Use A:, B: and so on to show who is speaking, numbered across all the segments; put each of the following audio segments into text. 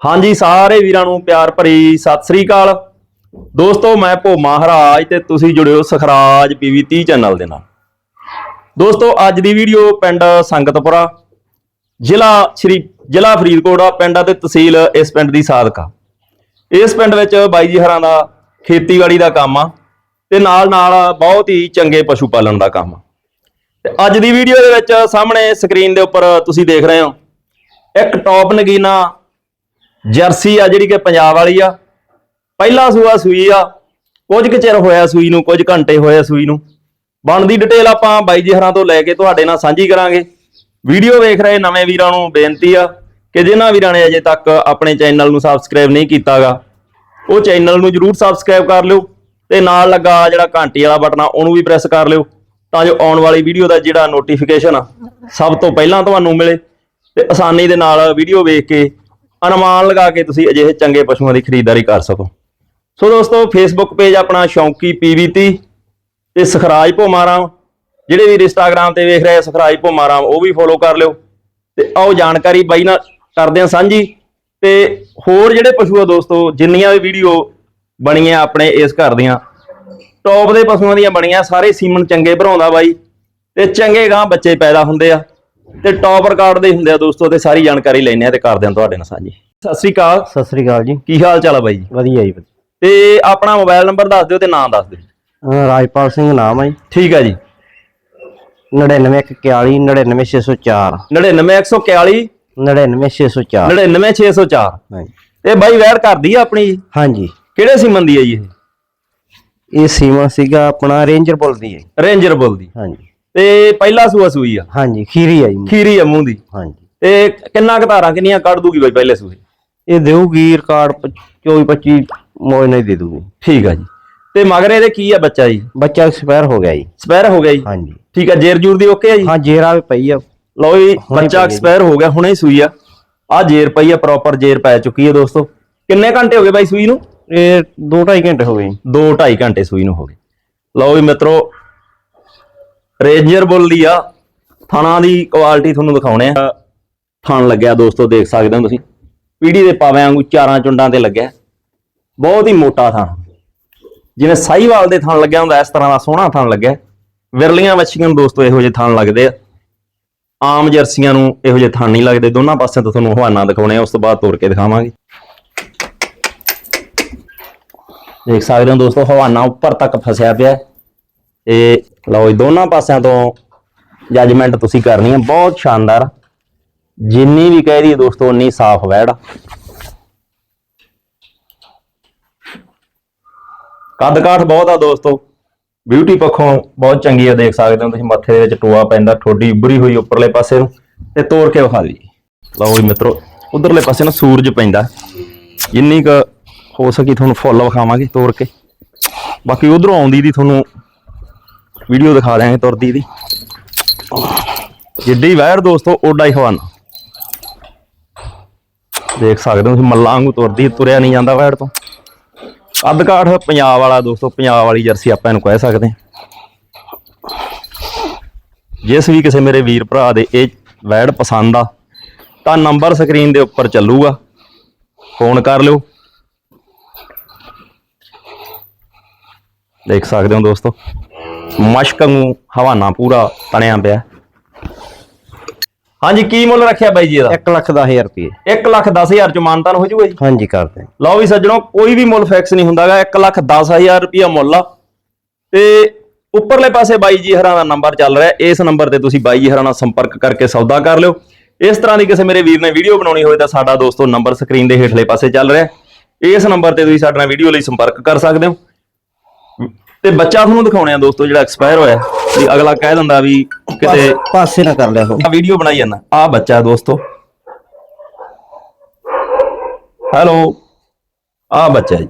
A: ਹਾਂਜੀ, ਸਾਰੇ ਵੀਰਾਂ ਨੂੰ ਪਿਆਰ ਭਰੀ ਸਤਿ ਸ੍ਰੀ ਅਕਾਲ। ਦੋਸਤੋ, ਮੈਂ ਭੋ ਮਹਾਰਾਜ ਤੇ ਤੁਸੀਂ ਜੁੜਿਓ ਸਖਰਾਜ ਪੀਵੀ 30 ਚੈਨਲ ਦੇ ਨਾਲ। ਦੋਸਤੋ, ਅੱਜ ਦੀ ਵੀਡੀਓ ਪਿੰਡ ਸੰਗਤਪੁਰਾ, ਜ਼ਿਲ੍ਹਾ ਸ਼੍ਰੀ, ਜ਼ਿਲ੍ਹਾ ਫਰੀਦਕੋਟ ਆ, ਪਿੰਡ ਅਤੇ ਤਹਿਸੀਲ ਇਸ ਪਿੰਡ ਦੀ ਸਾਦਕਾ ਇਸ ਪਿੰਡ ਵਿੱਚ ਬਾਈ ਜੀ ਹਰਾਂ ਦਾ ਖੇਤੀਬਾੜੀ ਦਾ ਕੰਮ ਆ ਤੇ ਨਾਲ ਨਾਲ ਬਹੁਤ ਹੀ ਚੰਗੇ ਪਸ਼ੂ ਪਾਲਣ ਦਾ ਕੰਮ ਆ। ਤੇ ਅੱਜ ਦੀ ਵੀਡੀਓ ਦੇ ਵਿੱਚ ਸਾਹਮਣੇ ਸਕਰੀਨ ਦੇ ਉੱਪਰ ਤੁਸੀਂ ਦੇਖ ਰਹੇ ਹੋ, ਇੱਕ ਟੌਪ ਨਗੀਨਾ ਜਰਸੀ ਆ ਜਿਹੜੀ ਕਿ ਪੰਜਾਬ ਵਾਲੀ ਆ। ਪਹਿਲਾ ਸੂਆ ਸੂਈ ਆ, ਕੁਝ ਕੁ ਚਿਰ ਹੋਇਆ ਸੂਈ ਨੂੰ, ਕੁਝ ਘੰਟੇ ਹੋਇਆ ਸੂਈ ਨੂੰ। ਬਣਦੀ ਡਿਟੇਲ ਆਪਾਂ ਬਾਈ ਜੀ ਹਰਾਂ ਤੋਂ ਲੈ ਕੇ ਤੁਹਾਡੇ ਨਾਲ ਸਾਂਝੀ ਕਰਾਂਗੇ। ਵੀਡੀਓ ਵੇਖ ਰਹੇ ਨਵੇਂ ਵੀਰਾਂ ਨੂੰ ਬੇਨਤੀ ਆ ਕਿ ਜਿਨ੍ਹਾਂ ਵੀਰਾਂ ਨੇ ਅਜੇ ਤੱਕ ਆਪਣੇ ਚੈਨਲ ਨੂੰ ਸਬਸਕ੍ਰਾਈਬ ਨਹੀਂ ਕੀਤਾਗਾ, ਉਹ ਚੈਨਲ ਨੂੰ ਜਰੂਰ ਸਬਸਕ੍ਰਾਈਬ ਕਰ ਲਿਓ ਤੇ ਨਾਲ ਲੱਗਾ ਜਿਹੜਾ ਘੰਟੀ ਵਾਲਾ ਬਟਨ ਆ, ਉਹਨੂੰ ਵੀ ਪ੍ਰੈਸ ਕਰ ਲਿਓ ਤਾਂ ਜੋ ਆਉਣ ਵਾਲੀ ਵੀਡੀਓ ਦਾ ਜਿਹੜਾ ਨੋਟੀਫਿਕੇਸ਼ਨ ਆ, ਸਭ ਤੋਂ ਪਹਿਲਾਂ ਤੁਹਾਨੂੰ ਮਿਲੇ ਤੇ ਆਸਾਨੀ ਦੇ ਨਾਲ ਵੀਡੀਓ ਵੇਖ ਕੇ ਅਨੁਮਾਨ ਲਗਾ ਕੇ ਤੁਸੀਂ ਅਜਿਹੇ ਚੰਗੇ ਪਸ਼ੂਆਂ ਦੀ ਖਰੀਦਦਾਰੀ ਕਰ ਸਕੋ। ਸੋ ਦੋਸਤੋ ਫੇਸਬੁੱਕ ਪੇਜ ਆਪਣਾ ਸ਼ੌਂਕੀ ਪੀਵੀਤੀ ਤੇ ਸਖਰਾਜ ਭੋਮਾਰਾਮ, ਜਿਹੜੇ ਵੀ ਇੰਸਟਾਗ੍ਰam ਤੇ ਵੇਖ ਰਹੇ ਆ ਸਖਰਾਜ ਭੋਮਾਰਾਮ, ਉਹ ਵੀ ਫੋਲੋ ਕਰ ਲਿਓ। ਤੇ ਆਓ ਜਾਣਕਾਰੀ ਬਾਈ ਨਾਲ ਕਰਦੇ ਹਾਂ ਸਾਂਝੀ। ਤੇ ਹੋਰ ਜਿਹੜੇ ਪਸ਼ੂ ਆ ਦੋਸਤੋ, ਜਿੰਨੀਆਂ ਵੀ ਵੀਡੀਓ ਬਣੀਆਂ ਆਪਣੇ ਇਸ ਘਰ ਦੀਆਂ ਟੌਪ ਦੇ ਪਸ਼ੂਆਂ ਦੀਆਂ ਬਣੀਆਂ, ਸਾਰੇ ਸੀਮਨ ਚੰਗੇ ਭਰਾਉਂਦਾ ਬਾਈ। ਤੇ ਚੰਗੇ ਗਾਂ ਬੱਚੇ ਪੈਦਾ ਹੁੰਦੇ ਆ। ਤੇ ਟੌਪ ਰਿਕਾਰਡ ਦੇ ਹੁੰਦੇ ਆ ਦੋਸਤੋ ਤੇ ਸਾਰੀ ਜਾਣਕਾਰੀ ਲੈਣੇ ਆ ਤੇ ਕਰਦੇ ਹਾਂ ਤੁਹਾਡੇ ਨਾਲ ਸਾਂਝੀ। ਸਤਿ ਸ੍ਰੀ ਅਕਾਲ।
B: ਸਤਿ ਸ੍ਰੀ ਅਕਾਲ ਜੀ।
A: ਕੀ ਹਾਲ ਚਾਲ ਆ ਬਾਈ ਜੀ?
B: ਵਧੀਆ ਜੀ ਵਧੀਆ।
A: ਤੇ ਆਪਣਾ ਮੋਬਾਈਲ ਨੰਬਰ ਦੱਸ ਦਿਓ ਤੇ ਨਾਮ ਦੱਸ ਦਿਓ।
B: ਰਾਜਪਾਲ ਸਿੰਘ ਨਾਮ ਹੈ ਜੀ।
A: ਠੀਕ ਆ ਜੀ।
B: 99141 99604
A: 99141
B: 99604
A: 99604
B: ਹਾਂਜੀ
A: ਇਹ ਬਾਈ ਵੈਰ ਕਰਦੀ ਆ ਆਪਣੀ? ਜੀ?
B: ਹਾਂਜੀ
A: ਕਿਹੜੇ ਸੀਮਨ ਦੀ ਆ ਜੀ ਇਹ?
B: ਇਹ ਸੀਮਾ ਸੀਗਾ ਆਪਣਾ ਰੇਂਜਰ ਪੁੱਲ ਦੀ ਹੈ
A: ਰੇਂਜਰ ਬੁੱਲ ਦੀ।
B: ਹਾਂਜੀ
A: ਤੇ ਪਹਿਲਾ ਸੂਆ ਸੂਈ ਆ।
B: ਹਾਂਜੀ ਖੀਰੀ ਹੈ ਜੀ।
A: ਖੀਰੀ ਆ ਮੂੰਹ ਦੀ।
B: ਹਾਂਜੀ।
A: ਤੇ ਕਿੰਨਾ ਘਤਾਰਾਂ ਕਿੰਨੀਆਂ ਕੱਢ ਦੂਗੀ ਬਾਈ ਪਹਿਲੇ ਸੂਏ
B: ਇਹ ਦੇਊਗੀ ਰਿਕਾਰਡ 24 25 ਮੋਜ ਨਹੀਂ ਦੇ ਦੂਗੀ।
A: ਠੀਕ ਆ ਜੀ। ਤੇ ਮਗਰ ਇਹਦੇ ਕੀ ਆ ਬੱਚਾ ਜੀ?
B: ਬੱਚਾ ਐਕਸਪਾਇਰ ਹੋ ਗਿਆ ਜੀ।
A: ਸਪੈਰ ਹੋ ਗਿਆ ਜੀ?
B: ਹਾਂਜੀ।
A: ਠੀਕ ਆ ਜੇਰ ਜੂਰ ਦੀ ਓਕੇ ਆ ਜੀ?
B: ਹਾਂ ਜੇਰਾ ਵੀ ਪਈ ਆ।
A: ਲਓ ਜੀ ਬੱਚਾ
B: ਆ ਜੀ।
A: ਐਕਸਪਾਇਰ ਹੋ ਗਿਆ ਹੁਣੇ ਸੂਈ ਆ। ਆ ਜੇਰ ਪਈ ਆ ਪ੍ਰੋਪਰ ਜੇਰ ਪੈ ਚੁੱਕੀ ਹੈ ਦੋਸਤੋ। ਕਿੰਨੇ ਘੰਟੇ ਹੋ ਗਏ ਬਾਈ ਸੂਈ ਨੂੰ?
B: ਇਹ 2.5 ਘੰਟੇ ਹੋ ਗਏ ਜੀ।
A: 2 2.5 ਘੰਟੇ ਸੂਈ ਨੂੰ ਹੋ ਗਏ। ਲਓ ਵੀ ਮਿੱਤਰੋ ਰੇਂਜਰ ਬੁੱਲ ਦੀ ਆ। ਥਣਾ ਦੀ ਕੁਆਲਿਟੀ ਤੁਹਾਨੂੰ ਦਿਖਾਉਣੇ ਆ। ਥਣ ਲੱਗਿਆ ਦੋਸਤੋ, ਦੇਖ ਸਕਦੇ ਹੋ ਤੁਸੀਂ। ਪੀੜੀ ਦੇ ਪਾਵਿਆਂ ਵਾਂਗੂ ਚਾਰਾਂ ਚੁੰਡਾਂ ਤੇ ਲੱਗਿਆ। ਬਹੁਤ ਹੀ ਮੋਟਾ ਥਣ। ਜਿਵੇਂ ਸਾਈਵਾਲ ਦੇ ਥਣ ਲੱਗਿਆ ਹੁੰਦਾ, ਇਸ ਤਰ੍ਹਾਂ ਦਾ ਸੋਹਣਾ ਥਣ ਲੱਗਿਆ। ਵਿਰਲੀਆਂ ਵੱਛੀਆਂ ਨੂੰ ਦੋਸਤੋ, ਇਹੋ ਜਿਹੇ ਥਣ ਲੱਗਦੇ ਆ। ਆਮ ਜਰਸੀਆਂ ਨੂੰ ਇਹੋ ਜਿਹੇ ਥਣ ਨਹੀਂ ਲੱਗਦੇ। ਦੋਨਾਂ ਪਾਸਿਆਂ ਤੋਂ ਤੁਹਾਨੂੰ ਹਵਾਨਾ ਦਿਖਾਉਣੇ ਆ, ਉਸ ਤੋਂ ਬਾਅਦ ਤੋੜ ਕੇ ਦਿਖਾਵਾਂਗੇ। ਦੇਖ ਸਕਦੇ ਹੋ ਦੋਸਤੋ, ਹਵਾਨਾ ਉੱਪਰ ਤੱਕ ਫਸਿਆ ਪਿਆ। ਇਹ ਲਓ ਜੀ, ਦੋਨਾਂ ਪਾਸਿਆਂ ਤੋਂ ਜੱਜਮੈਂਟ ਤੁਸੀਂ ਕਰਨੀ ਹੈ, ਬਹੁਤ ਸ਼ਾਨਦਾਰ। ਜਿੰਨੀ ਵੀ ਕਹਿ ਰਹੀ ਦੋਸਤੋ, ਉਨੀ ਸਾਫ਼ ਵੈੜ ਆ। ਕੱਦ ਕਾਠ ਬਹੁਤ ਆ ਦੋਸਤੋ। ਬਿਊਟੀ ਪੱਖੋਂ ਬਹੁਤ ਚੰਗੀ ਆ, ਦੇਖ ਸਕਦੇ ਹੋ ਤੁਸੀਂ, ਮੱਥੇ ਦੇ ਵਿੱਚ ਟੋਆ ਪੈਂਦਾ, ਠੋਡੀ ਉੱਭਰੀ ਹੋਈ ਉੱਪਰਲੇ ਪਾਸੇ ਨੂੰ, ਤੇ ਤੋੜ ਕੇ ਵਿਖਾ ਲਈ ਲਓ ਜੀ ਮਿੱਤਰੋ, ਉਧਰਲੇ ਪਾਸੇ ਨੂੰ ਸੂਰਜ ਪੈਂਦਾ। ਜਿੰਨੀ ਕੁ ਹੋ ਸਕੀ ਤੁਹਾਨੂੰ ਫੁੱਲ ਵਿਖਾਵਾਂਗੇ ਤੋੜ ਕੇ। ਬਾਕੀ ਉਧਰੋਂ ਆਉਂਦੀ ਦੀ ਤੁਹਾਨੂੰ ਵੀਡੀਓ ਦਿਖਾ ਦਿਆਂਗੇ ਤੁਰਦੀ ਦੀ। ਜਿੱਡੀ ਵੈਰ ਦੋਸਤੋ, ਓਡਾ ਹੀ ਹਵਾਨਾ। ਦੇਖ ਸਕਦੇ ਹੋ ਤੁਸੀਂ, ਮੱਲਾਂ ਵਾਂਗੂ ਤੁਰਦੀ, ਤੁਰਿਆ ਨਹੀਂ ਜਾਂਦਾ ਵੈੜ ਤੋਂ। ਅੱਧ ਕਾਠ ਪੰਜਾਬ ਵਾਲਾ ਦੋਸਤੋ, ਪੰਜਾਬ ਵਾਲੀ ਜਰਸੀ ਆਪਾਂ ਇਹਨੂੰ ਕਹਿ ਸਕਦੇ ਜਿਸ ਵੀ ਕਿਸੇ ਮੇਰੇ ਵੀਰ ਭਰਾ ਦੇ ਇਹ ਵੈੜ ਪਸੰਦ ਆ, ਤਾਂ ਨੰਬਰ ਸਕਰੀਨ ਦੇ ਉੱਪਰ ਚੱਲੂਗਾ। ਫੋਨ ਕਰ ਲਿਓ। ਦੇਖ ਸਕਦੇ ਹੋ ਦੋਸਤੋ। ਮਸ਼ਕ ਨੂੰ ਹਵਾਨਾ ਪੂਰਾ ਤਣਿਆ ਪਿਆ। ਹਾਂਜੀ ਕੀ ਮੁੱਲ ਰੱਖਿਆ ਬਾਈ ਜੀ ਇਹਦਾ?
B: 1 ਲੱਖ 10000 ਰੁਪਏ।
A: 1 ਲੱਖ 10000 ਚ ਮਾਨਤਾਨ ਹੋ ਜੂਗਾ ਜੀ?
B: ਹਾਂਜੀ ਕਰਦੇ।
A: ਲਓ ਵੀ ਸੱਜਣੋ ਕੋਈ ਵੀ ਮੁੱਲ ਫਿਕਸ ਨਹੀਂ ਹੁੰਦਾਗਾ 1 ਲੱਖ 10000 ਰੁਪਿਆ ਮੁੱਲ ਆ। ਤੇ ਉੱਪਰਲੇ ਪਾਸੇ ਬਾਈ ਜੀ ਹਰਾਂ ਦਾ ਨੰਬਰ ਚੱਲ ਰਿਹਾ ਇਸ ਨੰਬਰ ਤੇ ਤੁਸੀਂ ਬਾਈ ਜੀ ਹਰਾਂ ਨਾਲ ਸੰਪਰਕ ਕਰਕੇ ਸੌਦਾ ਕਰ ਲਿਓ। ਇਸ ਤਰ੍ਹਾਂ ਦੀ ਕਿਸੇ ਮੇਰੇ ਵੀਰ ਨੇ ਵੀਡੀਓ ਬਣਾਉਣੀ ਹੋਵੇ ਤਾਂ ਸਾਡਾ ਦੋਸਤੋ ਨੰਬਰ ਸਕਰੀਨ ਦੇ ਹੇਠਲੇ ਪਾਸੇ ਚੱਲ ਰਿਹਾ ਇਸ ਨੰਬਰ ਤੇ ਤੁਸੀਂ ਸਾਡੇ ਨਾਲ ਵੀਡੀਓ ਲਈ ਸੰਪਰਕ ਕਰ ਸਕਦੇ ਹੋ। ਤੇ ਬੱਚਾ ਤੁਹਾਨੂੰ ਦਿਖਾਉਣੇ ਆ ਦੋਸਤੋ ਜਿਹੜਾ ਐਕਸਪਾਇਰ ਹੋਇਆ। ਵੀ ਅਗਲਾ ਕਹਿ ਦਿੰਦਾ ਵੀ ਕਿਤੇ
B: ਪਾਸ- ਨਾ ਕਰ ਲਿਆ ਹੋ
A: ਆ ਵੀਡੀਓ ਬਣਾਈ ਜਾਂਦਾ। ਆ ਬੱਚਾ ਦੋਸਤੋ। ਹੈਲੋ ਆ ਬੱਚਾ ਜੀ।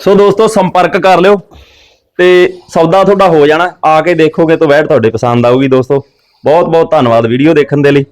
A: ਸੋ ਦੋਸਤੋ ਸੰਪਰਕ ਕਰ ਲਿਓ ਤੇ ਸੌਦਾ ਤੁਹਾਡਾ ਹੋ ਜਾਣਾ। ਆ ਕੇ ਦੇਖੋਗੇ ਤਾਂ ਵੈਟ ਤੁਹਾਡੇ ਪਸੰਦ ਆਊਗੀ ਦੋਸਤੋ। ਬਹੁਤ ਬਹੁਤ ਧੰਨਵਾਦ ਵੀਡੀਓ ਦੇਖਣ ਦੇ ਲਈ।